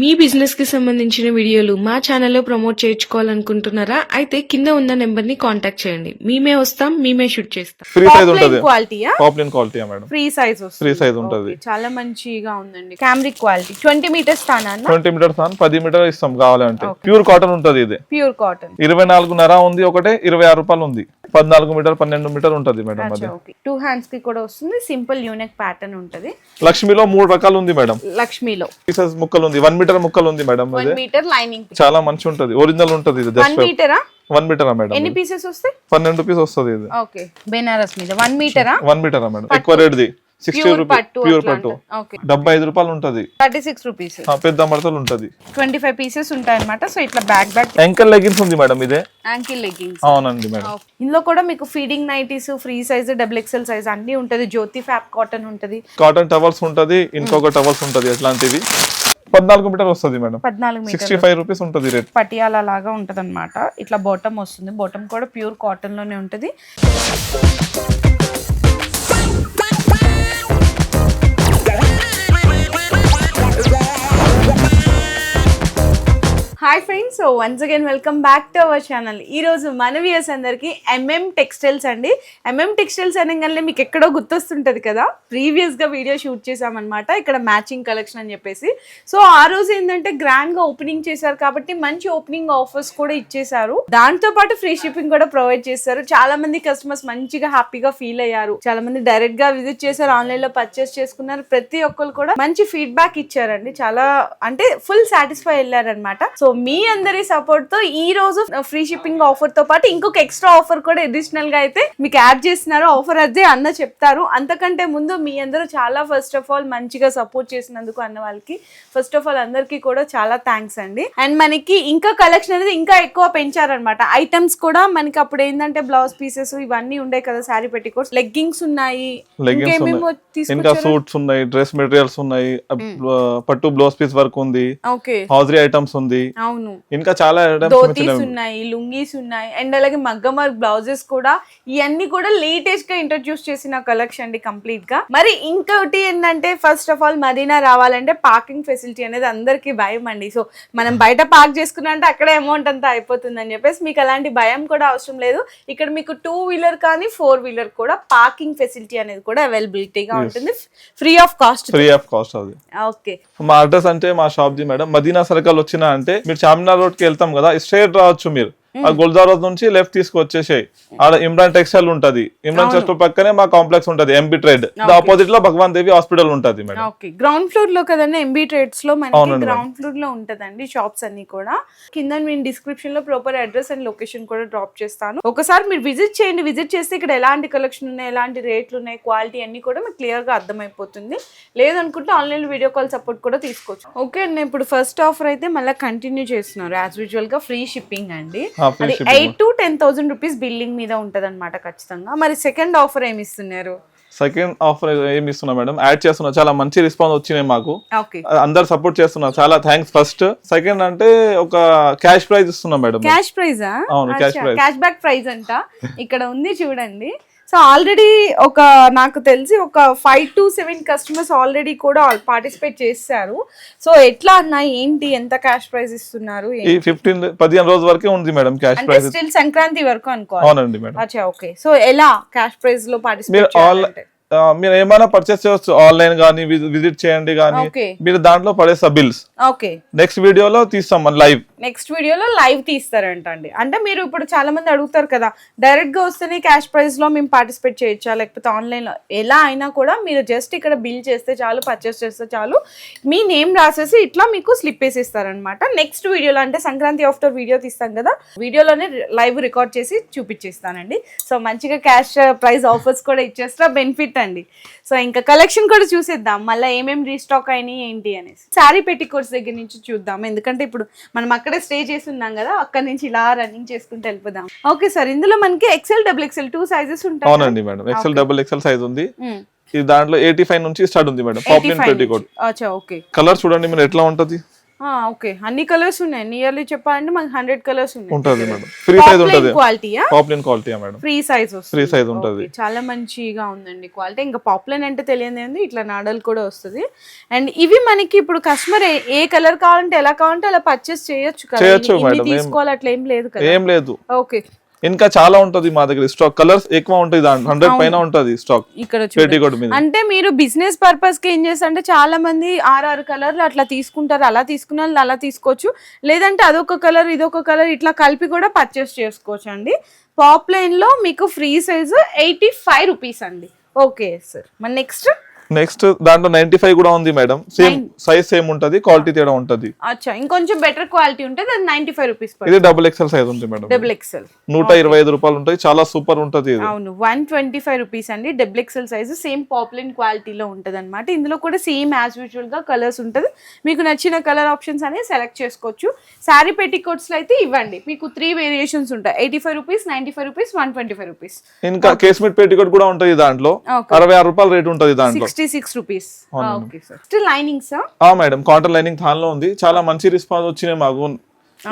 మీ బిజినెస్కి సంబంధించిన వీడియోలు మా ఛానల్లో ప్రమోట్ చేయించుకోవాలనుకుంటున్నారా? అయితే కింద ఉన్న నెంబర్ని కాంటాక్ట్ చేయండి. మేమే వస్తాం మేమే షూట్ చేస్తాం. ఫ్రీ సైజ్ ఉంటది. క్వాలిటీయా quality madam free size free size ఉంటది. చాలా మంచిగా ఉందండి. కెమెరిక్ క్వాలిటీ ట్వంటీ మీటర్స్ తానా ట్వంటీ మీటర్స్ అని పది మీటర్ ఇస్తాం కావాలంటే. ప్యూర్ కాటన్ ఉంటది ఇది. ప్యూర్ కాటన్ ఇరవై నాలుగున్నర ఉంది ఒకటే ఇరవై ఆరు రూపాయలు ఉంది. పద్నాలుగు మీటర్ పన్నెండు మీటర్ ఉంటది మేడం అది. టూ హ్యాండ్స్కి కూడా వస్తుంది సింపుల్ యూనిక్ ప్యాటర్న్ ఉంటది. లక్ష్మిలో మూడు రకాలు ఉంది మేడం. లక్ష్మిలో. పీసెస్ ముక్కలు ఉంది వన్ మీటర్ ముక్కలు ఉంది మేడం వన్ మీటర్ లైనింగ్ చాలా మంచి ఉంటది ఒరిజినల్ ఉంటది ఇది వన్ మీటరా వన్ మీటరా మేడం ఎన్ని పీసెస్ వస్తాయి? పన్నెండు పీస్ వస్తుంది ఇది. ఓకే బెనారస్ మీద. వన్ మీటరా వన్ మీటరా మేడం. ఎక్కువ రేట్ది సిక్స్టీ రూపీస్ ప్యూర్ పట్టు డెబ్బై ఐదు రూపాయలు ఉంటది. థర్టీ సిక్స్ రూపీస్ పెద్ద మడతలు ఉంటది. ట్వంటీ ఫైవ్ పీసెస్ ఉంటాయి అనమాట సో ఇట్లా బ్యాక్ బ్యాక్ ఎంకల్ లెగిన్స్ ఉంది మేడం ఇదే. యాంకిల్ లెగ్గింగ్స్ అవునండి మేడం. ఇందులో కూడా మీకు feeding nighties free size double XL size అన్ని ఉంటది. జ్యోతి ఫ్యాప్ కాటన్ ఉంటది. కాటన్ టవల్స్ ఉంటది. ఇంకొక టవల్స్ ఉంటది ఎట్లాంటివి పద్నాలుగు మీటర్ వస్తుంది మేడం. పద్నాలుగు సిక్స్టీ ఫైవ్ రూపీస్ ఉంటది రేట్ పటియాలా లాగా ఉంటది ఇట్లా బాటమ్ వస్తుంది. బాటమ్ కూడా ప్యూర్ కాటన్లోనే ఉంటది. Hi friends so once again welcome back to our channel ఈ రోజు మన వ్యూస్ అందరికీ ఎంఎం టెక్స్టైల్స్ అండి. ఎంఎం టెక్స్టైల్స్ అనగానే మీకు ఎక్కడో గుర్తొస్తుంటది కదా? ప్రీవియస్గా వీడియో షూట్ చేసామన్నమాట. ఇక్కడ మ్యాచింగ్ కలెక్షన్ అని చెప్పేసి. సో ఆ రోజు ఏంటంటే గ్రాండ్గా ఓపెనింగ్ చేశారు కాబట్టి మంచి ఓపెనింగ్ ఆఫర్స్ కూడా ఇచ్చేసారు దాంతో పాటు ఫ్రీ షిప్పింగ్ కూడా ప్రొవైడ్ చేశారు. చాలా మంది కస్టమర్స్ మంచిగా హ్యాపీగా ఫీల్ అయ్యారు. చాలా మంది డైరెక్ట్గా విజిట్ చేశారు ఆన్లైన్లో పర్చేస్ చేసుకున్నారు. ప్రతి ఒక్కరు కూడా మంచి ఫీడ్బ్యాక్ ఇచ్చారండి. చాలా అంటే ఫుల్ సాటిస్ఫై వెళ్ళారనమాట సో మీ అందరి సపోర్ట్తో ఈ రోజు ఫ్రీ షిప్పింగ్ ఆఫర్తో పాటు ఇంకొక ఎక్స్ట్రా ఆఫర్ కూడా అడిషనల్గా అయితే మీకు యాడ్ చేస్తున్నారు. ఆఫర్ అదే అన్న చెప్తారు. అంతకంటే ముందు మీ అందరూ చాలా ఫస్ట్ ఆఫ్ ఆల్ మంచిగా సపోర్ట్ చేసినందుకు అన్న వాళ్ళకి ఫస్ట్ ఆఫ్ ఆల్ అందరికీ కూడా చాలా థ్యాంక్స్ అండి. అండ్ మనకి ఇంకా కలెక్షన్ అనేది ఇంకా ఎక్కువ పెంచారనమాట ఐటమ్స్ కూడా మనకి అప్పుడు ఏంటంటే బ్లౌజ్ పీసెస్ ఇవన్నీ ఉండే కదా శారీ పెట్టికోట్స్ లెగ్గింగ్స్ ఉన్నాయి. ఇంకా సూట్స్ ఉన్నాయి డ్రెస్ మెటీరియల్స్ ఉన్నాయి. అ- పట్టు బ్లౌజ్ పీస్ వర్క్ ఉంది. ఓకే హౌజరీ ఐటమ్స్ ఉంది. అవును. ఇంకా చాలా ధోతీస్ ఉన్నాయి లుంగీస్ ఉన్నాయి అండ్ అలాగే మగ్గమర్ బ్లౌజెస్ కూడా ఇవన్నీ కూడా లేటెస్ట్గా ఇంట్రడ్యూస్ చేసిన కలెక్షన్ అండి కంప్లీట్గా. మరి ఇంకొకటి ఏంటంటే ఫస్ట్ ఆఫ్ ఆల్ మదీనా రావాలంటే పార్కింగ్ ఫెసిలిటీ అనేది అందరికీ భయం అండి. సో మనం బయట పార్క్ చేసుకున్నా అంటే అక్కడ అమౌంట్ అంతా అయిపోతుంది అని చెప్పేసి మీకు అలాంటి భయం కూడా అవసరం లేదు. ఇక్కడ మీకు టూ వీలర్ కానీ ఫోర్ వీలర్ కూడా పార్కింగ్ ఫెసిలిటీ అనేది కూడా అవైలబిలిటీగా ఉంటుంది. Free of cost free of cost అది. ఓకే మా అడ్రస్ అంటే మా షాప్ ది మేడం మదీనా సర్కల్ వచ్చినా అంటే మీరు చార్మినార్ రోడ్కి వెళ్తాం కదా స్ట్రేట్ రావచ్చు మీరు. ఆ గుల్జార్ రోడ్ నుంచి లెఫ్ట్ తీసుకొచ్చేసాయి. ఆడ ఇమ్రాన్ టెక్స్టైల్ ఉంటది. ఇమ్రాన్ టెక్స్టైల్ పక్కనే మా కాంప్లెక్స్ ఉంటది ఎంబీ ట్రేడ్. ఆపోజిట్లో భగవాన్ దేవి హాస్పిటల్ ఉంటది మేడం. ఓకే. గ్రౌండ్ ఫ్లోర్లో కదండి ఎంబీ ట్రేడ్స్లో మనకి గ్రౌండ్ ఫ్లోర్లో ఉంటదండి షాప్స్ అన్ని కూడా. కింద నేను డిస్క్రిప్షన్లో ప్రాపర్ అడ్రస్ అండ్ లొకేషన్ కూడా డ్రాప్ చేస్తాను. ఒకసారి మీరు విజిట్ చేయండి. విజిట్ చేస్తే ఇక్కడ ఎలాంటి కలెక్షన్ ఉన్నాయి ఎలాంటి రేట్లు ఉన్నాయి క్వాలిటీ అన్ని కూడా మీకు క్లియర్గా అర్థమైపోతుంది. లేదనుకుంటే ఆన్లైన్ వీడియో కాల్ సపోర్ట్ కూడా తీసుకోవచ్చు. ఓకే అండి. ఇప్పుడు ఫస్ట్ ఆఫర్ అయితే మళ్ళీ కంటిన్యూ చేస్తున్నారు. యాజ్ యూజువల్గా ఫ్రీ షిప్పింగ్ అండి. Eight to ten thousand rupees billing మీద ఉంటది అనమాట ఖచ్చితంగా. మరి సెకండ్ ఆఫర్ ఏమి ఇస్తున్నారు? సెకండ్ ఆఫర్ ఏమి ఇస్తున్నా మేడం? యాడ్ చేస్తున్నా. చాలా మంచి రెస్పాన్స్ వచ్చినాయి మాకు. ఓకే. అందరు సపోర్ట్ చేస్తున్నారు. చాలా థ్యాంక్స్ ఫస్ట్. సెకండ్ అంటే ఒక క్యాష్ ప్రైజ్ ఇస్తున్నా మేడం. క్యాష్ ప్రైజా? అవును, cash prize. Cash back prize అంట. ఇక్కడ ఉంది చూడండి. సో ఆల్రెడీ ఒక నాకు తెలిసి ఒక five to seven customers already కూడా పార్టిసిపేట్ చేశారు. సో ఎట్లా అన్నా ఏంటి? ఎంత క్యాష్ ప్రైజ్ ఇస్తున్నారు? ఈ ఫిఫ్టీన్ పదిహేను రోజు వరకే ఉంది madam cash prize still Sankranti వరకు అనుకోవాలి. అవునండి మేడం. అచ్చా ఓకే సో ఎలా క్యాష్ ప్రైజ్లో పార్టిసిపేట్ మీరు ఏమైనా పర్చేస్ చేయవచ్చు. ఆన్లైన్ కానీ విజిట్ చేయండి కానీ మీరు దాంట్లో పడేస్తా బిల్స్ ఓకే నెక్స్ట్ వీడియోలో తీస్తాం లైవ్ నెక్స్ట్ వీడియోలో లైవ్ తీస్తారంట అండి అంటే మీరు ఇప్పుడు చాలా మంది అడుగుతారు కదా డైరెక్ట్గా వస్తేనే క్యాష్ ప్రైస్లో మేము పార్టిసిపేట్ చేయొచ్చా? లేకపోతే ఆన్లైన్లో ఎలా అయినా కూడా మీరు జస్ట్ ఇక్కడ బిల్ చేస్తే చాలు పర్చేస్ చేస్తే చాలు మీ నేమ్ రాసేసి ఇట్లా మీకు స్లిప్ వేసేస్తారనమాట నెక్స్ట్ వీడియోలో అంటే సంక్రాంతి ఆఫ్టర్ వీడియో తీస్తాం కదా వీడియోలోనే లైవ్ రికార్డ్ చేసి చూపించేస్తానండి. సో మంచిగా క్యాష్ ప్రైస్ ఆఫర్స్ కూడా ఇచ్చేస్తా బెనిఫిట్ అండి. సో ఇంకా కలెక్షన్ కూడా చూసేద్దాం. మళ్ళీ ఏమేమి రీస్టాక్ అయినాయి ఏంటి అనేసి. శారీ పెట్టి కోర్స్ దగ్గర నుంచి చూద్దాం. ఎందుకంటే ఇప్పుడు మనం అక్కడే స్టే చేసి ఉన్నాం కదా అక్కడ నుంచి ఇలా రన్నింగ్ చేసుకుంటూ వెళ్ళిపోదాం. ఓకే సార్ ఇందులో మనకి XL double XL two sizes ఉంటాయి అవునండి madam. XL double XL size ఉంది. ఇది దాంట్లో ఎయిటీ ఫైవ్ నుంచి స్టార్ట్ ఉంది మేడం. పాపులర్ పెట్టి కలర్ చూడండి మీరు ఎట్లా ఉంటది? ఓకే. అన్ని కలర్స్ ఉన్నాయి. నియర్లీ చెప్పాలంటే మనకి హండ్రెడ్ కలర్స్ ఉన్నాయి. ఉంటది మేడం. ఫ్రీ సైజ్ ఉంటది. క్వాలిటీయా popular quality madam? Free size వస్తుంది. ఫ్రీ సైజ్ ఉంటది. చాలా మంచిగా ఉందండి క్వాలిటీ ఇంకా పాపులర్ అంటే తెలియదు ఏంది? ఇట్లా నాడల్ కూడా వస్తుంది. అండ్ ఇవి మనకి ఇప్పుడు కస్టమర్ ఏ కలర్ కావాలంటే ఎలా కావాలంటే అలా పర్చేస్ చేయొచ్చు కదా. తీసుకోవాలి అట్లా ఏం లేదు కదా. ఏం లేదు. ఓకే ఇంకా చాలా ఉంటది మా దగ్గర స్టాక్ కలర్స్ ఎక్కువ ఉంటాయి దాంట్లో. హండ్రెడ్ పైన ఉంటది స్టాక్ ఇక్కడ మీద. అంటే మీరు బిజినెస్ పర్పస్కి ఏం చేస్తారంటే చాలా మంది ఆరు కలర్లు అట్లా తీసుకుంటారు అలా తీసుకున్న అలా తీసుకోవచ్చు. లేదంటే అదొక కలర్ ఇదొక కలర్ ఇట్లా కలిపి కూడా పర్చేస్ చేసుకోవచ్చు అండి. పాప్ లైన్లో మీకు free size eighty five rupees అండి. ఓకే సార్ మరి నెక్స్ట్ నెక్స్ట్ దాంట్లో నైన్టీ ఫైవ్ కూడా ఉంది మేడం. సేమ్ సైజ్ సేమ్ ఉంటది క్వాలిటీ తేడా ఉంటది. అచ్చా ఇంకొంచెం బెటర్ క్వాలిటీ ఉంటుంది అది నైన్టీ ఫైవ్ రూపీస్ ఇది డబుల్ ఎక్సెల్ సైజ్ ఉంది మేడం. డబుల్ ఎక్సెల్ నూట ఇరవై ఐదు రూపాయలు ఉంటాయి చాలా సూపర్ ఉంటది ఇది. అవును వన్ ట్వంటీ ఫైవ్ రూపీస్ అండి double XL size same popular క్వాలిటీలో ఉంటుంది అనమాట ఇందులో కూడా సేమ్ యాజ్ యూజువల్గా కలర్స్ ఉంటుంది. మీకు నచ్చిన కలర్ ఆప్షన్స్ అనేది సెలెక్ట్ చేసుకోవచ్చు. శారీ పెట్టికోట్స్లో అయితే ఇవ్వండి. మీకు త్రీ వేరియేషన్స్ ఉంటాయి. Eighty five rupees ninety five rupees one twenty five rupees ఇంకా కేస్మెట్ పేటికోట్ కూడా ఉంటది దాంట్లో. అరవై ఆరు రూపాయలు రేట్ ఉంటది దాంట్లో. Sixty six rupees okay sir still linings ఆ మేడం కాటన్ లైనింగ్ దానిలో ఉంది. చాలా మంచి రెస్పాన్స్ వచ్చినాయి మాకు.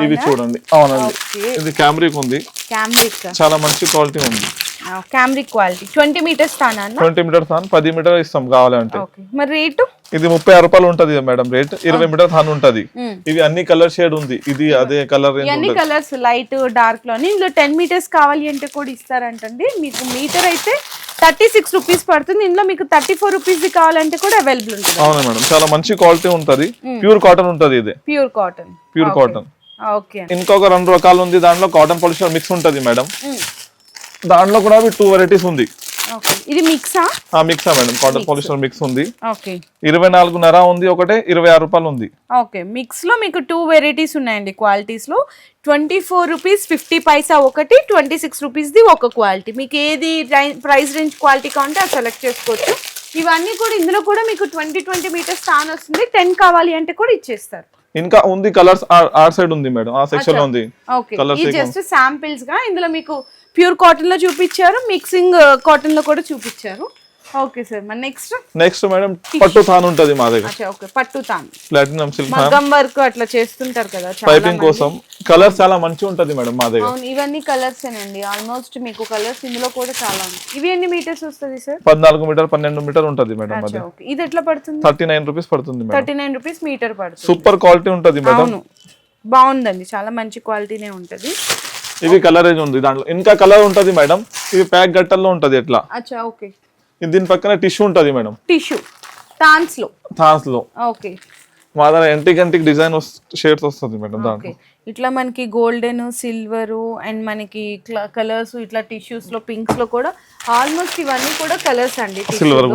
ఇవి చూడండి. అవునండి. ఇది క్యామ్రిక్ ఉంది. క్యామ్రిక్ చాలా మంచి క్వాలిటీ ఉంది. క్యామ్రిక్ క్వాలిటీ ట్వంటీ మీటర్స్ తానా అన్న? ట్వంటీ మీటర్ థాన్ పది మీటర్ ఇస్తాం కావాలంటే. మరి రేటు? ఇది ముప్పై ఆరు రూపాయలు ఉంటది మేడం రేట్. ఇరవై మీటర్ థాన్ ఉంటది. ఇవి అన్ని కలర్ షేడ్ ఉంది. ఇది అదే కలర్ ఉంటది. కలర్స్ లైట్ డార్క్లోని ఇందులో టెన్ మీటర్స్ కావాలి అంటే కూడా ఇస్తారంటండి. మీకు మీటర్ అయితే థర్టీ సిక్స్ రూపీస్ పడుతుంది. ఇందులో మీకు థర్టీ ఫోర్ రూపీస్ కావాలంటే కూడా అవైలబుల్ ఉంటుంది. అవునా మేడం. చాలా మంచి క్వాలిటీ ఉంటది. ప్యూర్ కాటన్ ఉంటది ఇది. ప్యూర్ కాటన్ ప్యూర్ కాటన్ ఇంకొక రెండు రకాలు ఉంది. దాంట్లో కాటన్ పాలిస్టర్ మిక్స్ ఉంటది మేడం. దాంట్లో కూడా టూ వెరైటీస్ ఉంది. ఓకే. ఇది మిక్సా mix madam. Cotton polyester mix ఉంది. ఓకే. ఇరవై నాలుగున్నర ఉంది ఒకటే ఇరవై ఆరు రూపాయలు ఉంది. ఓకే. మిక్స్లో మీకు టూ వెరైటీస్ ఉన్నాయండి క్వాలిటీస్లో. Twenty four rupees fifty paisa ఒకటి ట్వంటీ సిక్స్ రూపీస్ ది ఒక క్వాలిటీ మీకు ఏది ప్రైస్ రేంజ్ క్వాలిటీ కావాలంటే అది సెలెక్ట్ చేసుకోవచ్చు. ఇవన్నీ కూడా ఇందులో కూడా మీకు ట్వంటీ ట్వంటీ మీటర్స్ స్థాన్ వస్తుంది. టెన్ కావాలి అంటే కూడా ఇచ్చేస్తారు. ఇంకా ఉంది కలర్స్ ఆ సైడ్ ఉంది మేడం. ఆ సెక్షన్లో ఉంది. ఎక్కువ. జస్ట్ శాంపిల్స్గా ఇందులో మీకు ప్యూర్ కాటన్లో చూపించారు మిక్సింగ్ కాటన్లో కూడా చూపించారు. ఓకే సార్ మరి నెక్స్ట్ నెక్స్ట్ మేడం పట్టు థాన్ ఉంటది మా దగ్గర. ఓకే పట్టు తాన్. ప్లాటినం సిల్క్ మగ్గం వర్క్ అట్లా చేస్తుంటారు కదా పైపింగ్ కోసం. కలర్స్ చాలా మంచిగా ఉంటది మేడం మా దగ్గర. అవును ఇవన్నీ కలర్స్ అండి ఆల్మోస్ట్ మీకు కలర్స్ ఇందులో కూడా చాలా ఉన్నాయి. ఇవి ఎన్ని మీటర్స్ వస్తుంది సార్? పద్నాలుగు మీటర్ పన్నెండు మీటర్ ఉంటది మేడం అది. ఓకే. ఇది ఎట్లా పడుతుంది? థర్టీ నైన్ రూపీస్ పడుతుంది madam thirty nine rupees metre పడుతుంది. సూపర్ క్వాలిటీ ఉంటది మేడం అవును. బాగుందండి చాలా మంచి క్వాలిటీనే ఉంటది. ఇది కలరేజ్ ఉంది దాంట్లో. ఇంకా కలర్ ఉంటది మేడం ఇది ప్యాక్ గట్టల్లో ఉంటది ఎట్లా. అచ్చా ఓకే. దీని పక్కన టిష్యూ ఉంటది మేడం. టిష్యూ. తాన్స్లో థాన్స్లో ఓకే. మా దగ్గర ఎంటిక్ ఎంటిక్ డిజైన్ షేడ్స్ వస్తుంది మేడం దాంట్లో. ఓకే. ఇట్లా మనకి గోల్డెన్ సిల్వర్ అండ్ మనకి కలర్స్ ఇట్లా టిష్యూస్లో పింక్స్లో కూడా ఆల్మోస్ట్ ఇవన్నీ కూడా కలర్స్ అండి సిల్వర్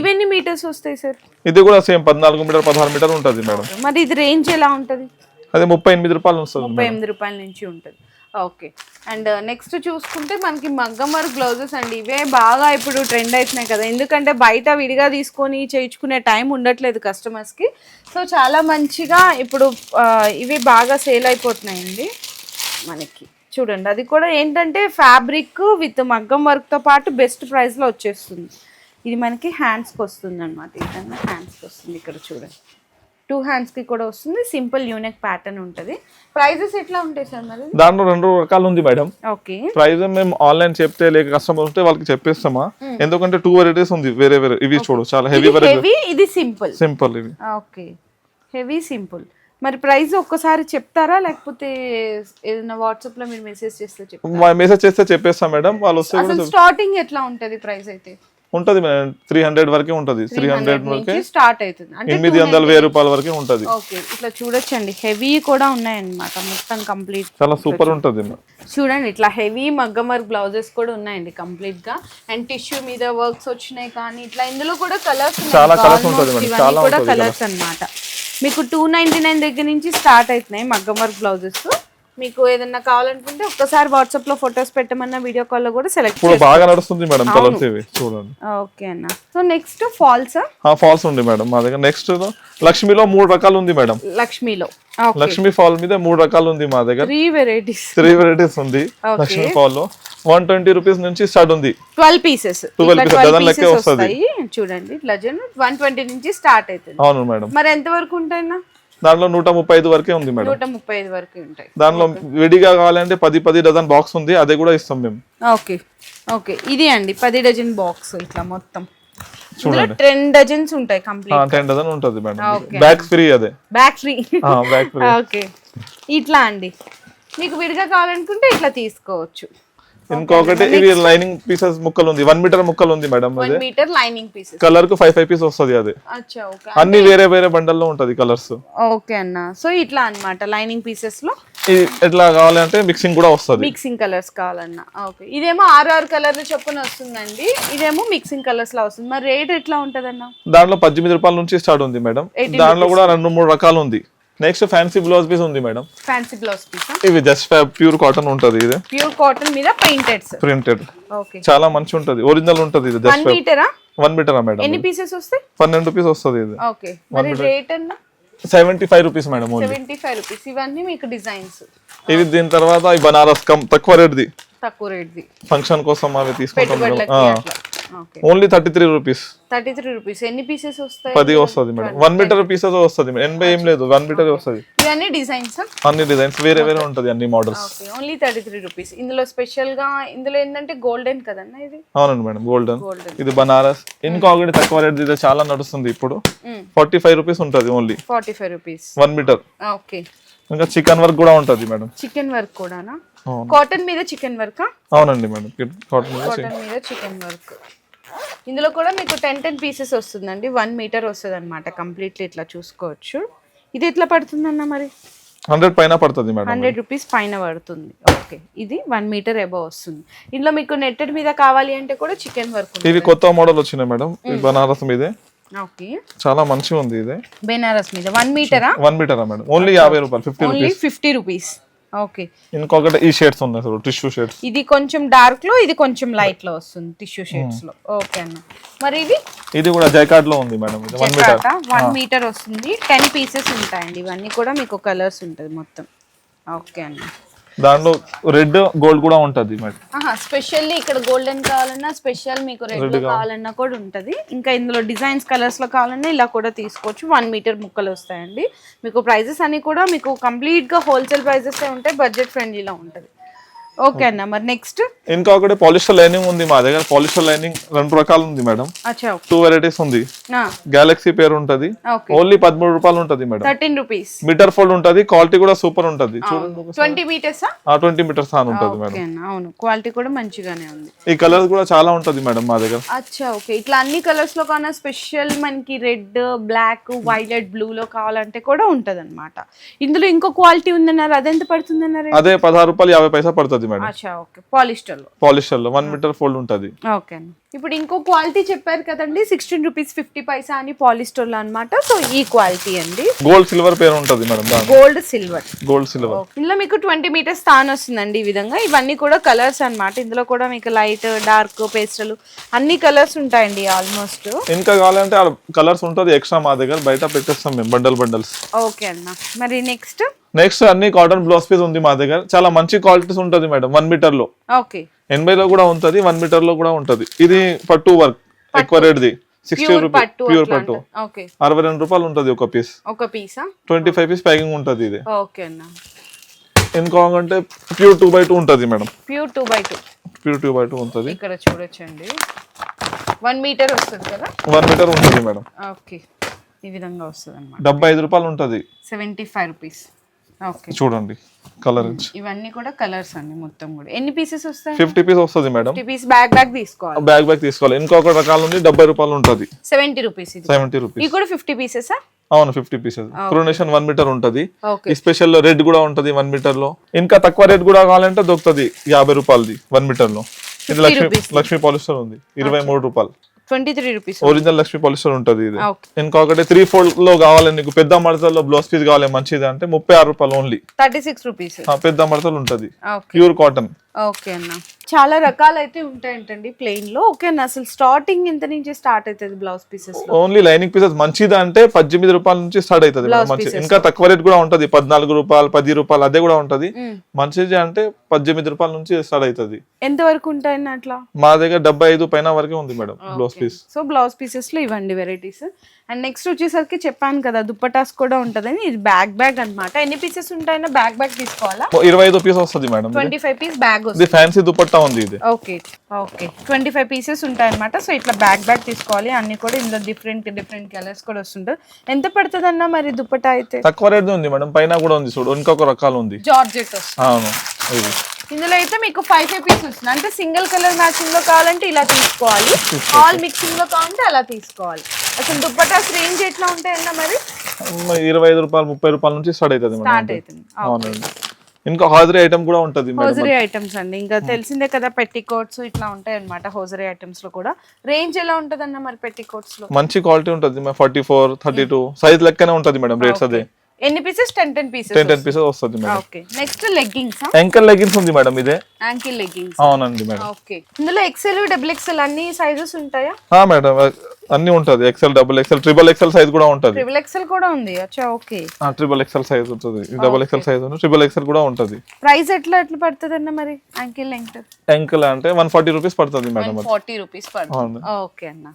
ఇవన్నీ మీటర్స్ వస్తాయి సార్? ఇది కూడా సేమ్ పద్నాలుగు మీటర్ పదహారు మీటర్ ఉంటది మేడం. మరి ఇది రేంజ్ ఎలా ఉంటది? అది ముప్పై ఎనిమిది రూపాయలు వస్తుంది ముప్పై ఎనిమిది రూపాయల నుంచి ఉంటుంది. ఓకే. అండ్ uh, నెక్స్ట్ చూసుకుంటే మనకి మగ్గం వర్క్ బ్లౌజెస్ అండి. ఇవే బాగా ఇప్పుడు ట్రెండ్ అవుతున్నాయి కదా. ఎందుకంటే బయట విడిగా తీసుకొని చేయించుకునే టైం ఉండట్లేదు కస్టమర్స్కి సో చాలా మంచిగా ఇప్పుడు uh, ఇవి బాగా సేల్ అయిపోతున్నాయండి మనకి. చూడండి అది కూడా ఏంటంటే ఫ్యాబ్రిక్ విత్ మగ్గం వర్క్తో పాటు బెస్ట్ ప్రైస్లో వచ్చేస్తుంది. ఇది మనకి హ్యాండ్స్కి వస్తుంది అనమాట ఇదన్నా హ్యాండ్స్కి వస్తుంది ఇక్కడ చూడండి. టూ హ్యాండ్స్కి కూడా వస్తుంది. సింపుల్ యూనిక్ ప్యాటర్న్ ఉంటుంది. ప్రైజెస్ ఎట్లా ఉంటాయి సార్ మరి? దాంట్లో రెండు రకాలు ఉంది మేడం. ఓకే. ప్రైస్ మేము ఆన్లైన్ చెప్తే లేక కస్టమర్ ఉంటే వాళ్ళకి చెప్పేస్తామా? ఎందుకంటే టూ వెరైటీస్ ఉంది. వేరే వేరే ఇవి చూడు చాలా హెవీ హెవీ ఇది సింపుల్. సింపుల్ ఇవి. ఓకే. Heavy simple. మరి ప్రైస్ ఒక్కసారి చెప్తారా? లేకపోతే ఏదైనా వాట్సాప్లో మీరు మెసేజ్ చేస్తే చెప్తారా? మెసేజ్ చేస్తే చెప్పేస్తాం మేడం. వాళ్ళు వస్తే స్టార్టింగ్ ఎట్లా ఉంటది ప్రైస్ అయితే? ఉంటది మేడం త్రీ హండ్రెడ్ వరకే ఉంటది. త్రీ హండ్రెడ్ వరకే స్టార్ట్ అవుతుంది. అంటే ఎనిమిది వందల వెయ్యి రూపాయల వరకే ఉంటది. ఓకే ఇట్లా చూడొచ్చండి. హెవీ కూడా ఉన్నాయన్నమాట మొత్తం కంప్లీట్ చాలా సూపర్ ఉంటది చూడండి ఇట్లా హెవీ మగ్గం వర్క్ బ్లౌజెస్ కూడా ఉన్నాయండి కంప్లీట్గా. అండ్ టిష్యూ మీద వర్క్స్ వచ్చినాయి కానీ ఇట్లా ఇందులో కూడా కలర్స్ చాలా colours ఉంటది చాలా కలర్స్ అన్నమాట. మీకు టూ నైన్టీ నైన్ దగ్గర నుంచి స్టార్ట్ అవుతున్నాయి మగ్గం వర్క్ బ్లౌజెస్. మీకు ఏదన్నా కావాలనుకుంటే ఒక్కసారి వాట్సాప్లో ఫొటోస్ పెట్టమన్నా వీడియో కాల్లో కూడా సెలెక్ట్ ఇప్పుడు బాగా నడుస్తుంది మేడం కలర్స్ ఇవి చూడండి. ఓకే అన్న. సో నెక్స్ట్ ఫాల్స్ ఆ? ఫాల్స్ ఉంది మేడం. మా దగ్గర నెక్స్ట్ లక్ష్మిలో మూడు రకాలు ఉంది మేడం. లక్ష్మిలో. లక్ష్మి ఫాల్ మీద మూడు రకాలు ఉంది మా దగ్గర. త్రీ వెరైటీస్ త్రీ వెరైటీస్ ఉంది లక్ష్మి ఫాల్లో. వన్ ట్వంటీ రూపీస్ నుంచి స్టార్ట్ ఉంది. ట్వెల్వ్ పీసెస్ 12 pieces, dozen లెక్కే వస్తది. వస్తాయి. చూడండి ఇట్లా వన్ ట్వంటీ నుంచి స్టార్ట్ అవుతుంది. అవును మేడం. మరి ఎంత వరకు ఉంటాయన్నా దాంట్లో నూట ముప్పై ఐదు వరకే ఉంది మేడం. నూట ముప్పై ఐదు వరకు ఉంటాయి. దానిలో విడిగా కావాలంటే పది పది డజన్ బాక్స్ ఉంది అదే కూడా ఇస్తాం మేము. ఓకే. ఓకే. ఇది అండి పది డజన్ బాక్స్ ఇట్లా మొత్తం. చూడండి. టెన్ డజన్స్ ఉంటాయి కంప్లీట్ టెన్ డజన్ ఉంటుంది మేడం. బ్యాగ్ ఫ్రీ అదే. Back free. Bag free. Okay. ఇట్లా అండి. మీకు విడిగా కావాలనుకుంటే ఇట్లా తీసుకోవచ్చు. ఇంకొకటి ఇది లైనింగ్ పీసెస్ ముక్కలు ఉంది వన్ మీటర్ ముక్కలు ఉంది మేడం అదే. మీటర్ లైనింగ్ పీసెస్ కలర్కు ఫైవ్ ఫైవ్ పీస్ వస్తుంది అది. అన్ని వేరే వేరే బండల్లో ఉంటది కలర్స్ ఓకే అన్న. సో ఇట్లా అన్నమాట లైనింగ్ పీసెస్లో? ఎట్లా కావాలంటే మిక్సింగ్ కూడా వస్తుంది. మిక్సింగ్ కలర్స్ కావాలన్నా. ఓకే. ఇదేమో ఆరు ఆరు కలర్లు చొప్పున వస్తుందండి. ఇదేమో మిక్సింగ్ కలర్స్లో వస్తుంది. మరి రేట్ ఎట్లా ఉంటదన్న? దాంట్లో పద్దెనిమిది రూపాయల నుంచి స్టార్ట్ ఉంది మేడం దాంట్లో కూడా రెండు మూడు రకాలు ఉంది. నెక్స్ట్ ఫ్యాన్సీ బ్లౌజ్ పీస్ ఉంది మేడం ఫ్యాన్సీ బ్లౌజ్ పీస్ ఇవి జస్ట్ ప్యూర్ కాటన్ ఉంటది ఇది. ప్యూర్ కాటన్ మీద ప్రింటెడ్స్ ప్రింటెడ్ ఓకే చాలా మంచి ఉంటది. ఒరిజినల్ ఉంటది ఇది జస్ట్ మీటరా వన్ మీటరా మేడం ఎన్ని పీసెస్ వస్తాయి? పన్నెండు రూపీస్ వస్తుంది ఇది. ఓకే మరి రేట్ అన్న? Seventy five rupees madam only seventy five rupees ఇవన్నీ మీకు డిజైన్స్ ఇది దీని తర్వాత ఈ బనారస్ కమ్ తక్కువ రేట్ది తక్కువ రేట్ది ఫంక్షన్ కోసం అవి తీసుకుంటాం only thirty three rupees thirty three rupees ఎన్ని పీసెస్ వస్తాయి? పది వస్తుంది మేడం. వన్ మీటర్ పీసెస్ వస్తుంది ఎనభై ఏం లేదు. వన్ మీటర్ వస్తుంది. ఇవన్నీ డిజైన్స్ అన్ని డిజైన్స్ వేరే వేరే ఉంటది అన్ని models only thirty three rupees ఇందులో స్పెషల్గా ఇందులో ఏంటంటే గోల్డెన్ కదన్న ఇది? అవునండి మేడం. గోల్డెన్ ఇది బనారస్. ఇంకొకటి తక్కువ రేట్ ఇది చాలా నడుస్తుంది ఇప్పుడు. ఫార్టీ ఫైవ్ రూపీస్ ఉంటుంది only forty five rupees one metre okay ఇంకా చికెన్ వర్క్ కూడా ఉంటుంది మేడం. చికెన్ వర్క్ కూడానా. కాటన్ మీద చికెన్ వర్క్ అవునండి మేడం. కాటన్ మీద చికెన్ వర్క్ ఇందులో కూడా మీకు టెన్ టెన్ పీసెస్ వస్తుందండి. వన్ మీటర్ వస్తుంది అనమాట కంప్లీట్లీ ఇట్లా చూసుకోవచ్చు. ఇది ఎట్లా పడుతుందన్న మరి? హండ్రెడ్ పైన పడుతుంది మేడం. హండ్రెడ్ రూపీస్ పైన పడుతుంది. ఓకే ఇది వన్ మీటర్ ఎబో వస్తుంది. ఇందులో మీకు నెట్టెడ్ మీద కావాలి అంటే కూడా చికెన్ వర్క్ ఇవి కొత్త మోడల్ వచ్చినాయి మేడం. ఈ బనారస్ మీదే. ఓకే చాలా మంచిగా ఉంది ఇది. బెనారస్ మీద. వన్ మీటరా వన్ మీటరా మేడం? ఓన్లీ యాభై రూపాయలు fifty rupees fifty rupees okay. ఇంకొకటి ఈ షేడ్స్ ఉన్నాయి అసలు టిష్యూ షేడ్స్. ఇది కొంచెం డార్క్లో ఇది కొంచెం లైట్లో వస్తుంది టిష్యూ షేడ్స్లో. ఓకే అన్న. మరి ఇది ఇది కూడా జైకార్డ్లో ఉంది మేడం ఇది వన్ మీటర్ వన్ మీటర్ వస్తుంది. టెన్ పీసెస్ ఉంటాయండి. ఇవన్నీ కూడా మీకు కలర్స్ ఉంటుంది మొత్తం. ఓకే అన్న. దాంట్లో రెడ్ గోల్డ్ కూడా ఉంటది మేడం స్పెషల్లీ ఇక్కడ గోల్డెన్ కావాలన్నా స్పెషల్ మీకు రెడ్ కావాలన్నా కూడా ఉంటది. ఇంకా ఇందులో డిజైన్స్ కలర్స్లో కావాలన్నా ఇలా కూడా తీసుకోవచ్చు. వన్ మీటర్ ముక్కలు వస్తాయండి. మీకు ప్రైజెస్ అన్ని కూడా మీకు కంప్లీట్గా హోల్సేల్ ప్రైజెస్ ఉంటాయి బడ్జెట్ ఫ్రెండ్లీలో ఉంటది. ఓకే అన్న. మరి నెక్స్ట్ ఇంకొకటి పాలిస్టర్ లైనింగ్ ఉంది మా దగ్గర. పాలిస్టర్ లైనింగ్ రెండు రకాలు ఉంది మేడం. టూ వెరైటీస్ ఉంది. గెలాక్సీ పేరు ఉంటది. ఓన్లీ పదమూడు రూపాయలు ఉంటది madam. Thirteen rupees metre fold ఉంటది. క్వాలిటీ కూడా సూపర్ ఉంటది. ట్వంటీ మీటర్సా ఆ? ట్వంటీ మీటర్స్ అని ఉంటది మేడం. అవును. క్వాలిటీ కూడా మంచిగానే ఉంది. ఈ కలర్స్ కూడా చాలా ఉంటది మేడం మా దగ్గర. అచ్చా ఓకే. ఇట్లా అన్ని కలర్స్లో కన్నా స్పెషల్ మనకి రెడ్ బ్లాక్ వైలెట్ బ్లూ లో కావాలంటే కూడా ఉంటది అనమాట ఇందులో ఇంకో క్వాలిటీ ఉందన్నారు. అదెంత పడుతుందన్నారు? అదే పదహారు రూపాయలు యాభై పైసా పడుతుంది. మేడం. అచ్చా ఓకే. పాలిస్టర్లో పాలిస్టర్లో వన్ మీటర్ ఫోల్డ్ ఉంటది. ఓకే ఇప్పుడు ఇంకో క్వాలిటీ చెప్పారు కదండి సిక్స్టీన్ రూపీస్ ఫిఫ్టీ పైసా అని పాలిస్టర్లో అనమాట సో ఈ క్వాలిటీ అండి. గోల్డ్ సిల్వర్ పేరు ఉంటది madam gold silver. Gold silver. ఇందులో మీకు ట్వంటీ మీటర్స్ స్థాన్ వస్తుందండి ఈ విధంగా. ఇవన్నీ కూడా కలర్స్ అన్నమాట. ఇందులో కూడా మీకు లైట్ డార్క్ పేస్టల్ అన్ని కలర్స్ ఉంటాయండి ఆల్మోస్ట్. ఇంకా కావాలంటే కలర్స్ ఉంటది ఎక్స్ట్రా మా దగ్గర. బయట పెట్టేస్తాం మేము బండల్ బండల్స్. ఓకే అన్న. మరి నెక్స్ట్? నెక్స్ట్ అన్ని కాటన్ బ్లౌజ్ పీస్ ఉంది మా దగ్గర. చాలా మంచి క్వాలిటీస్ ఉంటది మేడం వన్ మీటర్లో. ఎనభైలో కూడా ఉంటది వన్ మీటర్లో కూడా ఉంటది. ఇది పట్టు వర్క్ ఎక్కువ రేట్ది సిక్స్టీ రూపీస్ ప్యూర్ పట్టు అరవై రెండు రూపాయలు ఉంటది ఒక పీస్ ఒక పీసా ట్వంటీ ఫైవ్ పీస్ ప్యాకింగ్ ఉంటది ఇది. ఇంకొకంటే ప్యూర్ టూ బై టూ ఉంటది madam pure two by two pure two by two ఉంటది. ఇక్కడ చూడొచ్చండి. వన్ మీటర్ వస్తుంది కదా? వన్ మీటర్ ఉంటుంది మేడం ఓకే ఈ విధంగా వస్తుంది అనమాట డెబ్బై ఐదు రూపాయలు ఉంటది. సెవెంటీ ఫైవ్ రూపీస్ చూడండి కలర్ ఇవన్నీ కూడా కలర్స్ అండి మొత్తం కూడా. ఎన్ని పీసెస్ వస్తాయి? ఫిఫ్టీ పీస్ వస్తుంది మేడం. పీస్ బ్యాగ్ బ్యాగ్ తీసుకోవాలి. బ్యాగ్ బ్యాగ్ తీసుకోవాలి. ఇంకొక రకాలు ఉంది డెబ్బై రూపాయలు ఉంటది. Seventy rupees seventy rupees. కూడా ఫిఫ్టీ పీసెసా అవును fifty pieces coronation one metre ఉంటది. ఈ స్పెషల్లో రెడ్ కూడా ఉంటది వన్ మీటర్లో. ఇంకా తక్కువ రేట్ కూడా కావాలంటే దొరుకుతుంది యాభై రూపాయలది వన్ మీటర్లో. ఇది లక్ష్మి. లక్ష్మీ పాలిస్టర్ ఉంది. ఇరవై మూడు రూపాయలు. Twenty three rupees original Lakshmi polyester ఉంటది ఇది. ఇంకొకటి త్రీ ఫోల్డ్లో కావాలి నీకు పెద్ద మడతల్లో బ్లౌజ్ పీస్ కావాలి మంచిది అంటే ముప్పై ఆరు రూపాయలు ఓన్లీ థర్టీ సిక్స్ రూపీస్ పెద్ద మడతలు ఉంటది. ప్యూర్ కాటన్ ఓకే అన్న. చాలా రకాలు అయితే ఉంటాయంటండి ప్లెయిన్లో ఓకే అన్న అసలు స్టార్టింగ్ ఎంత నుంచి స్టార్ట్ అవుతుంది blouse pieces only lining pieces మంచిది అంటే పద్దెనిమిది రూపాయల నుంచి స్టార్ట్ అవుతుంది మంచి. ఇంకా తక్కువ రేట్ కూడా ఉంటది. పద్నాలుగు రూపాయలు పది రూపాయలు అదే కూడా ఉంటది. మంచిది అంటే పద్దెనిమిది రూపాయల నుంచి స్టార్ట్ అవుతుంది ఎంత వరకు ఉంటాయన్న అట్లా? మా దగ్గర డెబ్బై ఐదు పైన వరకే ఉంది madam blouse piece. So blouse పీసెస్లో ఇవ్వండి వెరైటీస్. అండ్ నెక్స్ట్ వచ్చేసరికి చెప్పాను కదా దుప్పటాస్ కూడా ఉంటదని. ఇది బ్యాగ్ బ్యాగ్ అన్నమాట. ఎన్ని పీసెస్ ఉంటాయన్నా బ్యాగ్ బ్యాగ్ తీసుకోవాలా? ఇరవై ఐదు పీస్ వస్తుంది madam. Twenty five piece bag ఇది ఫ్యాన్సీ దుపట్టా ఉంది ఇది. Okay okay. Twenty five pieces ఉంటాయన్నమాట సో ఇట్లా బ్యాగ్ బ్యాగ్ తీసుకోవాలి. అన్ని కూడా ఇందులో డిఫరెంట్ డిఫరెంట్ కలర్స్ కూడా వస్తుంటాయి. ఎంత పడుతుంది అన్న మరి దుప్పటా అయితే? తక్కువ రేట్ ఉంది మేడం. పైన కూడా ఉంది చూడు. ఇంకొక రకాలు ఉంది. జార్జెట్ అవును. ఇది. ఇందులో అయితే మీకు ఫైవ్ ఫైవ్ పీస్ వస్తుంది. అంటే సింగిల్ కలర్ మ్యాచింగ్లో కావాలంటే ఇలా తీసుకోవాలి. ఆల్ మిక్సింగ్లో కావాలంటే అలా తీసుకోవాలి. అసలు దుప్పటాస్ రేంజ్ ఎట్లా ఉంటాయన్న మరి? ఇరవై ఐదు రూపాయలు ముప్పై రూపాయలు నుంచి స్టార్ట్ అవుతుంది స్టార్ట్. అవుతుంది. అవునండి. ఇంకా హాజరీ ఐటమ్ కూడా ఉంటది హోజరీ ఐటమ్స్ అండి. ఇంకా తెలిసిందే కదా పెట్టి కోట్స్ ఇట్లా ఉంటాయి అనమాట హోజరీ ఐటమ్స్లో కూడా. రేంజ్ ఎలా ఉంటదన్న మరి పెట్టి కోట్స్లో? మంచి క్వాలిటీ ఉంటది forty four thirty two. Size లెక్కనే ఉంటది మేడం రేట్స్ అదే. ఎన్ని pieces ten ten pieces ten ten pieces వస్తుంది madam. Okay next leggings ankle leggings ఉంది మేడం ఇదే. యాంకిల్ లెగ్గింగ్స్ అవునండి మేడం. ఓకే ఇందులో ఎక్సెల్ డబుల్ ఎక్సెల్ అన్ని సైజెస్ ఉంటాయా? ఆ మేడం. అన్ని ఉంటది. XL double XL triple XL size కూడా ఉంటది. ట్రిపుల్ ఎక్సెల్ కూడా ఉంది. అచ్చా ఓకే. ట్రిపుల్ ఎక్సెల్ సైజ్ ఉంటుంది. డబుల్ ఎక్సెల్ సైజ్ ఉంది ట్రిపుల్ ఎక్సెల్ కూడా ఉంటది. ప్రైస్ ఎట్లా ఎట్లా పడుతుంది అన్న మరి? యాంకిల్ లెంగ్త్ ఎంకల్ అంటే వన్ ఫార్టీ రూపీస్ పడుతుంది మేడం అది. ఫార్టీ రూపీస్ పడుతుంది. ఓకే అన్న.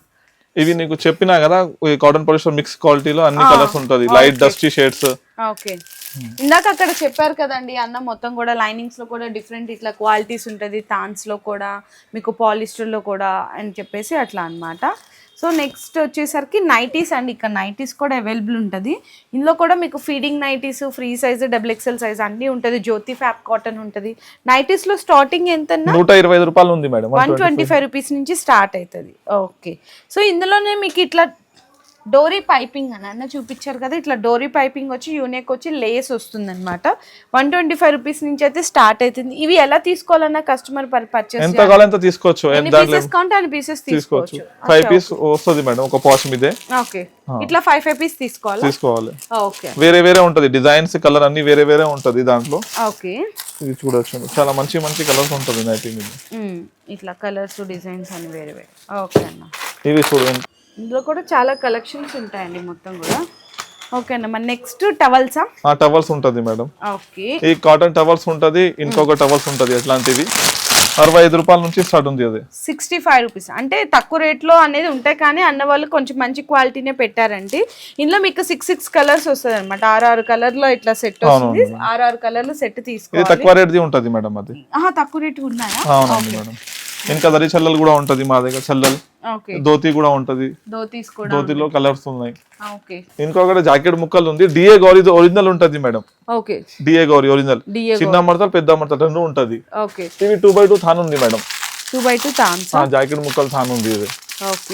ఇవి నీకు చెప్పినా కదా కాటన్ పాలిస్టర్ మిక్స్ క్వాలిటీలో అన్ని కలర్స్ ఉంటది. Light dusty shades okay. ఇందాక అక్కడ చెప్పారు కదండి అన్న మొత్తం కూడా లైనింగ్స్లో కూడా డిఫరెంట్ ఇట్లా క్వాలిటీస్ ఉంటుంది. థాన్స్లో కూడా మీకు పాలిస్టర్లో కూడా అని చెప్పేసి అట్లా అన్నమాట. సో నెక్స్ట్ వచ్చేసరికి నైటీస్ అండి. ఇక్కడ నైటీస్ కూడా అవైలబుల్ ఉంటుంది. ఇందులో కూడా మీకు feeding nighties free size double XL size అన్నీ ఉంటుంది. జ్యోతి ఫ్యాప్ కాటన్ ఉంటుంది. నైటీస్లో స్టార్టింగ్ ఎంతన్నా? నూట ఇరవై రూపాయలు ఉంది madam. One twenty five rupees నుంచి స్టార్ట్ అవుతుంది. ఓకే సో ఇందులోనే మీకు ఇట్లా డోరీ పైపింగ్ అని అన్న చూపించారు కదా ఇట్లా డోరీ పైపింగ్ వచ్చి యూనిక్ వచ్చి లేస్ వస్తుంది అనమాట వన్ ట్వంటీ ఫైవ్ రూపీస్ నుంచి అయితే స్టార్ట్ అవుతుంది ఇవి ఎలా తీసుకోవాలన్నా కస్టమర్ పర్చేస్ ఎంత కావాలి ఎంత తీసుకోవచ్చు. పీసెస్ కావాలంటే అన్ని పీసెస్ తీసుకోవచ్చు. ఫైవ్ పీస్ వస్తుంది మేడం ఒక పాష్ మీదే. ఓకే. ఇట్లా ఫైవ్ ఫైవ్ పీస్ తీసుకోవాలా? తీసుకోవాలి. ఓకే. వేరే వేరే ఉంటది. డిజైన్స్ కలర్ అన్ని వేరే వేరే ఉంటది దాంట్లో. ఓకే. ఇది చూడొచ్చు. చాలా మంచి మంచి కలర్స్ ఉంటుంది నైటీ మీద. ఇట్లా కలర్స్ డిజైన్స్ అని వేరే వేరే. ఓకే అన్న. ఇవి చూడండి. ఇందులో కూడా చాలా కలెక్షన్స్ ఉంటాయండి మొత్తం కూడా. ఓకే అన్న మరి నెక్స్ట్ టవల్సా? ఆ టవల్స్ ఉంటది మేడం. ఓకే ఈ కాటన్ టవల్స్ ఉంటది ఇంకొక టవల్స్ ఉంటది ఎట్లాంటివి అరవై ఐదు రూపాయల నుంచి స్టార్ట్ ఉంది అది. సిక్స్టీ ఫైవ్ రూపీస్ అంటే తక్కువ రేట్లో అనేది ఉంటాయి కానీ అన్న వాళ్ళు కొంచెం మంచి క్వాలిటీనే పెట్టారండి. ఇందులో మీకు సిక్స్ సిక్స్ కలర్స్ వస్తుంది అనమాట ఆరు ఆరు కలర్లో ఇట్లా సెట్ వస్తుంది. ఆరు కలర్లు సెట్ తీసుకోవాలి. తక్కువ రేట్ది ఉంటది మేడం అది. తక్కువ రేటు ఉన్నాయా అవునండి మేడం. ఇంకా దరి చల్లలు కూడా ఉంటది మా దగ్గర చల్లలు. ధోతి కూడా ఉంటది. ధోతిలో కలర్స్ ఉన్నాయి. ఇంకొకటి జాకెట్ ముక్కలు ఉంది. డిఏ గౌరీ ఒరిజినల్ ఉంటది మేడం. డిఏ గౌరీ ఒరిజినల్ చిన్న మడతలు పెద్ద మడతలు రెండు ఉంటది. ఇవి టూ బై టూ థాన్ ఉంది మేడం. టూ బై టూ ఆ జాకెట్ ముక్కలు థాన్ ఉంది ఇది.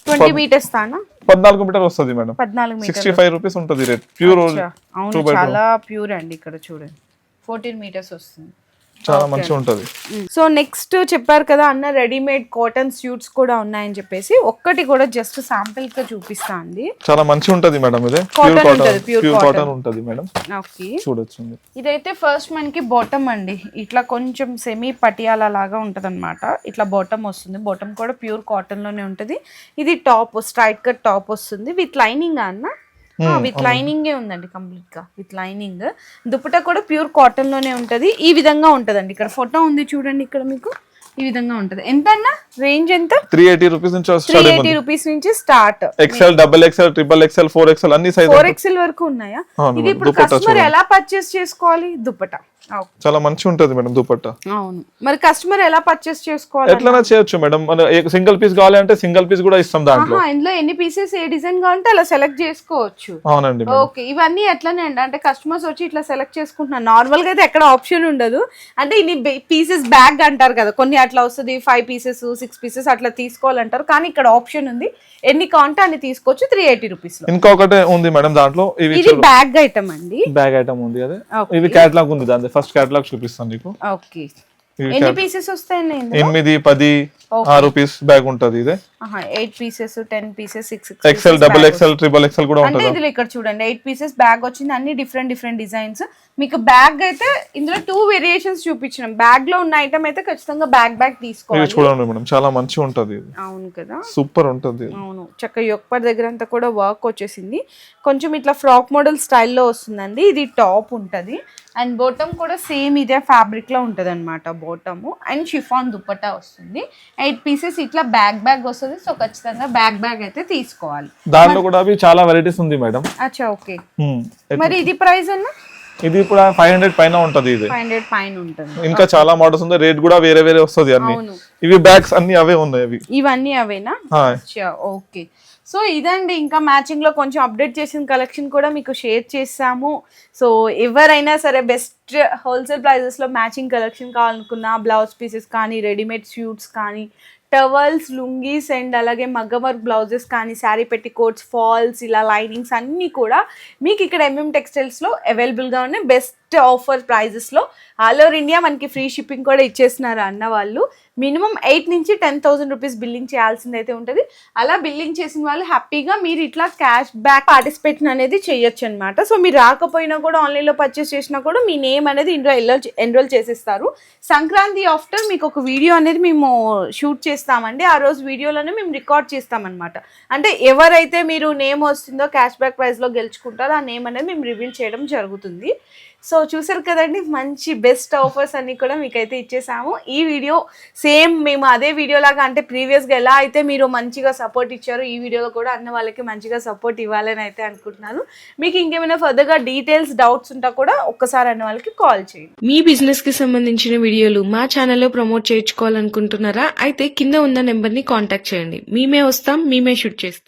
ట్వంటీ మీటర్స్ పద్నాలుగు మీటర్ వస్తుంది మేడం. పద్నాలుగు సిక్స్టీ ఫైవ్ రూపీస్ ఉంటుంది రేట్ ప్యూర్ అవును చాలా ప్యూర్ అండి ఇక్కడ చూడండి. ఫోర్టీన్ మీటర్స్ వస్తుంది. చాలా మంచిగా ఉంటది. సో నెక్స్ట్ చెప్పారు కదా అన్న రెడీమేడ్ కాటన్ స్యూట్స్ కూడా ఉన్నాయని చెప్పేసి ఒక్కటి కూడా జస్ట్ శాంపిల్గా చూపిస్తా అండి. చాలా మంచిగా ఉంటది మేడం ఇది. Pure cotton pure. కాటన్ ఉంటది మేడం. ఓకే చూడొచ్చు. ఇదైతే ఫస్ట్ మనకి బాటమ్ అండి. ఇట్లా కొంచెం సెమీ పటియాలా లాగా ఉంటది ఇట్లా బాటమ్ వస్తుంది. బాటమ్ కూడా ప్యూర్ కాటన్లోనే ఉంటది. ఇది టాప్ స్ట్రైట్ కట్ టాప్ వస్తుంది. విత్ లైనింగ్ అన్న విత్ లైనింగే ఉందండి కంప్లీట్గా విత్ లైనింగ్. దుపట్టా కూడా ప్యూర్ కాటన్లోనే ఉంటది ఈ విధంగా ఉంటదండి. ఇక్కడ ఫోటో ఉంది చూడండి ఇక్కడ మీకు. ఈ విధంగా ఉంటది. ఎంత అన్న రేంజ్ ఎంత? త్రీ ఎయిటీ రూపీస్ నుంచి త్రీ ఎయిటీ రూపీస్ నుంచి start XL double XL triple XL four XL అన్ని సైజ్ ఫోర్ ఎక్స్ఎల్ వరకు ఉన్నాయా? ఇది ఇప్పుడు కస్టమర్ ఎలా పర్చేస్ చేసుకోవాలి? దుప్పట చాలా మంచిగా ఉంటది మేడం దుపట్టా. అవును. మరి కస్టమర్ ఎలా పర్చేస్ చేసుకోవాలి? ఎట్లైనా చేయొచ్చు మేడం. మన సింగిల్ పీస్ కావాలి అంటే సింగిల్ పీస్ కూడా ఇస్తాం దాంట్లో. ఇందులో ఎన్ని పీసెస్ ఏ డిజైన్ కావాలంటే అలా సెలెక్ట్ చేసుకోవచ్చు. అవునండి ఓకే ఇవన్నీ ఎట్లనే అండి? అంటే కస్టమర్స్ వచ్చి ఇట్లా సెలెక్ట్ చేసుకుంటున్నారు. నార్మల్గా అయితే ఎక్కడ ఆప్షన్ ఉండదు. అంటే ఇన్ని పీసెస్ బ్యాగ్ అంటారు కదా కొన్ని అట్లా వస్తుంది ఫైవ్ పీసెస్ సిక్స్ పీసెస్ అట్లా తీసుకోవాలంటారు. కానీ ఇక్కడ ఆప్షన్ ఉంది. ఎన్ని కావాలంటే అన్ని తీసుకోవచ్చు త్రీ ఎయిటీ రూపీస్ ఇంకొకటి ఉంది మేడం దాంట్లో. ఇది బ్యాగ్ ఐటమ్ అండి. బ్యాగ్ ఐటమ్ ఉంది అదే. ఇవి క్యాటలాగ్ ఉంది దాని ఫస్ట్ క్యాటలాగ్ చూపిస్తాను నీకు ఓకే ఎన్ని పీసెస్ వస్తాయండి ఎనిమిది పది. ఆరు పీస్ బ్యాగ్ ఉంటది ఇదే. Eight pieces ten pieces six XL double XL triple XL కూడా ఉంటది? ఇందులో ఇక్కడ చూడండి ఎయిట్ పీసెస్ బ్యాగ్ వచ్చింది అన్ని డిఫరెంట్ డిఫరెంట్ డిజైన్స్ మీకు బ్యాగ్ అయితే ఇందులో టూ వేరియేషన్స్ చూపించినాం. బ్యాగ్లో ఉన్న ఐటమ్ అయితే ఖచ్చితంగా బ్యాగ్ బ్యాగ్ తీసుకోవాలి. చూడండి మేడం చాలా మంచిగా ఉంటది అవును కదా? సూపర్ ఉంటది అవును. చక్కగా యొక్కర్ దగ్గర అంతా కూడా వర్క్ వచ్చేసింది. కొంచెం ఇట్లా ఫ్రాక్ మోడల్ స్టైల్లో వస్తుందండి. ఇది టాప్ ఉంటుంది. అండ్ బోటమ్ కూడా సేమ్ ఇదే ఫ్యాబ్రిక్లో ఉంటుంది అనమాట బోటమ్ అండ్ షిఫాన్ దుప్పటా వస్తుంది. ఎయిట్ పీసెస్ ఇట్లా బ్యాగ్ బ్యాగ్ వస్తుంది. సో ఖచ్చితంగా బ్యాగ్ బ్యాగ్ అయితే తీసుకోవాలి. దాంట్లో కూడా చాలా వెరైటీస్ ఉంది మేడం అచ్చా ఓకే. మరి ఇది ప్రైస్ అన్న? ఇది కూడా ఫైవ్ హండ్రెడ్ పైన ఉంటది ఇది. ఫైవ్ హండ్రెడ్ పైన ఉంటుంది. ఇంకా చాలా మోడల్స్ ఉంది. రేట్ కూడా వేరే వేరే వస్తుంది అన్ని. అవును. ఇవి బ్యాగ్స్ అన్ని అవే ఉన్నాయి అవి. ఇవన్నీ అవేనా? అచ్చా ఓకే సో ఇదండి ఇంకా మ్యాచింగ్లో కొంచెం అప్డేట్ చేసిన కలెక్షన్ కూడా మీకు షేర్ చేస్తాము. సో ఎవరైనా సరే బెస్ట్ హోల్సేల్ ప్రైజెస్లో మ్యాచింగ్ కలెక్షన్ కావాలనుకున్నా బ్లౌజ్ పీసెస్ కానీ రెడీమేడ్ స్యూట్స్ కానీ టవల్స్ లుంగీస్ అండ్ అలాగే మగ్గ బ్లౌజెస్ కానీ శారీ పెట్టి కోట్స్ ఫాల్స్ ఇలా లైనింగ్స్ అన్నీ కూడా మీకు ఇక్కడ ఎంఎం టెక్స్టైల్స్లో అవైలబుల్గా ఉన్నాయి. బెస్ట్ ఆఫర్ ప్రైజెస్లో ఆల్ ఓవర్ ఇండియా మనకి ఫ్రీ షిప్పింగ్ కూడా ఇచ్చేస్తున్నారు అన్న వాళ్ళు. మినిమం ఎయిట్ నుంచి టెన్ థౌసండ్ రూపీస్ బిల్లింగ్ చేయాల్సింది అయితే ఉంటుంది. అలా బిల్లింగ్ చేసిన వాళ్ళు హ్యాపీగా మీరు ఇట్లా క్యాష్ బ్యాక్ పార్టిసిపేట్ అనేది చేయొచ్చు అనమాట సో మీరు రాకపోయినా కూడా ఆన్లైన్లో పర్చేస్ చేసినా కూడా మీ నేమ్ అనేది ఇందులో ఎన్రోల్ ఎన్రోల్ చేసేస్తారు. సంక్రాంతి ఆఫ్టర్ మీకు ఒక వీడియో అనేది మేము షూట్ చేస్తామండి. ఆ రోజు వీడియోలోనే మేము రికార్డ్ చేస్తామన్నమాట. అంటే ఎవరైతే మీరు నేమ్ వస్తుందో క్యాష్ బ్యాక్ ప్రైస్లో గెలుచుకుంటారో ఆ నేమ్ అనేది మేము రివీల్ చేయడం జరుగుతుంది. సో చూసారు కదండి మంచి బెస్ట్ ఆఫర్స్ అన్ని కూడా మీకైతే ఇచ్చేసాము. ఈ వీడియో సేమ్ మేము అదే వీడియో లాగా అంటే ప్రీవియస్గా ఎలా అయితే మీరు మంచిగా సపోర్ట్ ఇచ్చారో ఈ వీడియోలో కూడా అన్న వాళ్ళకి మంచిగా సపోర్ట్ ఇవ్వాలని అయితే అనుకుంటున్నాను. మీకు ఇంకేమైనా ఫర్దర్గా డీటెయిల్స్ డౌట్స్ ఉంటా కూడా ఒక్కసారి అన్న వాళ్ళకి కాల్ చేయండి. మీ బిజినెస్కి సంబంధించిన వీడియోలు మా ఛానల్లో ప్రమోట్ చేయించుకోవాలనుకుంటున్నారా? అయితే కింద ఉన్న నెంబర్ని కాంటాక్ట్ చేయండి. మేమే వస్తాం మేమే షూట్ చేస్తాం.